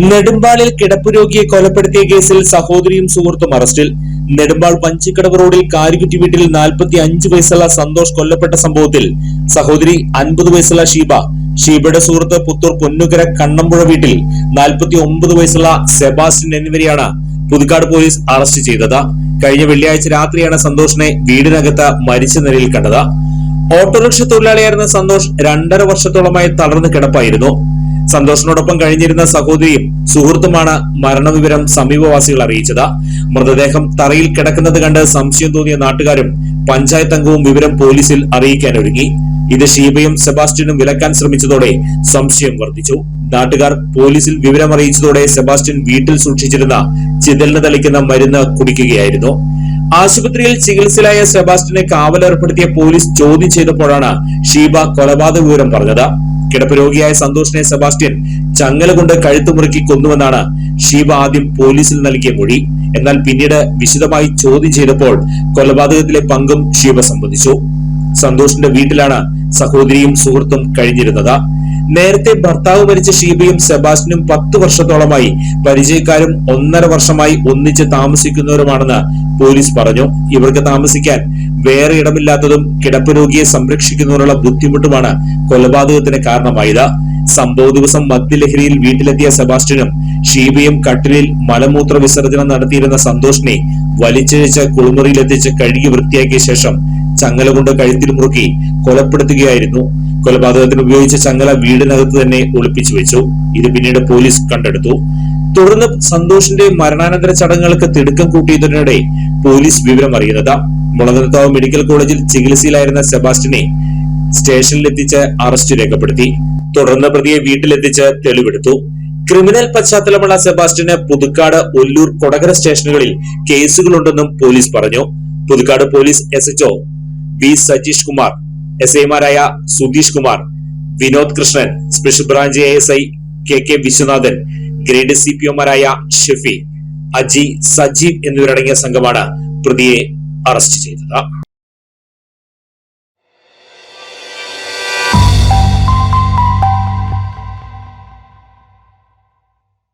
നെടുമ്പാളിൽ കിടപ്പ് രോഗിയെ കൊലപ്പെടുത്തിയ കേസിൽ സഹോദരിയും സുഹൃത്തും അറസ്റ്റിൽ. നെടുമ്പാൾ പഞ്ചിക്കടവ് റോഡിൽ കാരിക്കുറ്റി വീട്ടിൽ നാൽപ്പത്തി അഞ്ച് വയസ്സുള്ള സന്തോഷ് കൊല്ലപ്പെട്ട സംഭവത്തിൽ സഹോദരി അൻപത് വയസ്സുള്ള ഷീബ ഷീബയുടെ സുഹൃത്ത് പുത്തൂർ പൊന്നുകര കണ്ണമ്പുഴ വീട്ടിൽ നാൽപ്പത്തി ഒമ്പത് വയസ്സുള്ള സെബാസ്റ്റ്യൻ എന്നിവരെയാണ് പുതുക്കാട് പോലീസ് അറസ്റ്റ് ചെയ്തത്. കഴിഞ്ഞ വെള്ളിയാഴ്ച രാത്രിയാണ് സന്തോഷിനെ വീടിനകത്ത് മരിച്ച നിലയിൽ കണ്ടത്. ഓട്ടോറിക്ഷ തൊഴിലാളിയായിരുന്ന സന്തോഷ് രണ്ടര വർഷത്തോളമായി തളർന്നു കിടപ്പായിരുന്നു. സന്തോഷിനോടൊപ്പം കഴിഞ്ഞിരുന്ന സഹോദരിയും സുഹൃത്തുമാണ് മരണവിവരം സമീപവാസികൾ അറിയിച്ചത്. മൃതദേഹം തറയിൽ കിടക്കുന്നത് കണ്ട് സംശയം തോന്നിയ നാട്ടുകാരും പഞ്ചായത്ത് അംഗവും വിവരം പോലീസിൽ അറിയിക്കാൻ ഒരുങ്ങി ഇത് ഷീബയും സെബാസ്റ്റ്യനും വിലക്കാൻ ശ്രമിച്ചതോടെ സംശയം വർദ്ധിച്ചു. നാട്ടുകാർ പോലീസിൽ വിവരം അറിയിച്ചതോടെ സെബാസ്റ്റ്യൻ വീട്ടിൽ സൂക്ഷിച്ചിരുന്ന ചിതലിന് തളിക്കുന്ന മരുന്ന് കുടിക്കുകയായിരുന്നു. ആശുപത്രിയിൽ ചികിത്സയിലായ സെബാസ്റ്റ്യനെ കാവലേർപ്പെടുത്തിയ പോലീസ് ചോദ്യം ചെയ്തപ്പോഴാണ് ഷീബ കൊലപാതക വിവരം പറഞ്ഞത്. കിടപ്പ് രോഗിയായ സന്തോഷിനെ സെബാസ്റ്റ്യൻ ചങ്ങല കൊണ്ട് കഴുത്ത് മുറുക്കി കൊന്നുവെന്നാണ് ഷീബ ആദ്യം പോലീസിൽ നൽകിയ മൊഴി. എന്നാൽ പിന്നീട് വിശദമായി ചോദ്യം ചെയ്തപ്പോൾ കൊലപാതകത്തിലെ പങ്കും ഷീബ സംബന്ധിച്ചു. സന്തോഷിന്റെ വീട്ടിലാണ് സഹോദരിയും സുഹൃത്തും കഴിഞ്ഞിരുന്നത്. നേരത്തെ ഭർത്താവ് മരിച്ച ഷീബയും സെബാസ്റ്റിനും പത്ത് വർഷത്തോളമായി പരിചയക്കാരും ഒന്നര വർഷമായി ഒന്നിച്ച് താമസിക്കുന്നവരുമാണെന്ന് പോലീസ് പറഞ്ഞു. ഇവർക്ക് താമസിക്കാൻ വേറെ ഇടമില്ലാത്തതും കിടപ്പ് രോഗിയെ സംരക്ഷിക്കുന്നതിനുള്ള ബുദ്ധിമുട്ടുമാണ് കൊലപാതകത്തിന് കാരണമായത്. സംഭവ ദിവസം മദ്യലഹരിയിൽ വീട്ടിലെത്തിയ സെബാസ്റ്റ്യനും ഷീബയും കട്ടിലിൽ മലമൂത്ര വിസർജനം നടത്തിയിരുന്ന സന്തോഷിനെ വലിച്ചിഴച്ച് കുളിമുറിയിലെത്തിച്ച് കഴുകി വൃത്തിയാക്കിയ ശേഷം ചങ്ങല കൊണ്ട് കഴുത്തിൽ മുറുക്കി കൊലപ്പെടുത്തുകയായിരുന്നു. കൊലപാതകത്തിന് ഉപയോഗിച്ച ചങ്ങല വീടിനകത്ത് തന്നെ ഒളിപ്പിച്ചു വെച്ചു. ഇത് പിന്നീട് പോലീസ് കണ്ടെടുത്തു. തുടർന്ന് സന്തോഷിന്റെ മരണാനന്തര ചടങ്ങുകൾക്ക് തിടുക്കം കൂട്ടിയതിനിടെ പോലീസ് വിവരം അറിയുന്നത് മുളകനത്താവ് മെഡിക്കൽ കോളേജിൽ ചികിത്സയിലായിരുന്ന സെബാസ്റ്റിനെ സ്റ്റേഷനിലെത്തിച്ച് അറസ്റ്റ് രേഖപ്പെടുത്തി. തുടർന്ന് പ്രതിയെ വീട്ടിലെത്തിച്ച് തെളിവെടുത്തു. ക്രിമിനൽ പശ്ചാത്തലമുള്ള സെബാസ്റ്റിന് പുതുക്കാട് ഒല്ലൂർ കൊടകര സ്റ്റേഷനുകളിൽ കേസുകളുണ്ടെന്നും പോലീസ് പറഞ്ഞു. Puthukkad police S HO V Sajeesh Kumar S ഐമാരായ Sudheesh Kumar Vinod Krishnan special branch A S I K K Viswanathan grade C P ഒമാരായ Shefi Aji Sajeev എന്നിവരടങ്ങിയ സംഘമാണ് പ്രതിയെ അറസ്റ്റ് ചെയ്തത്.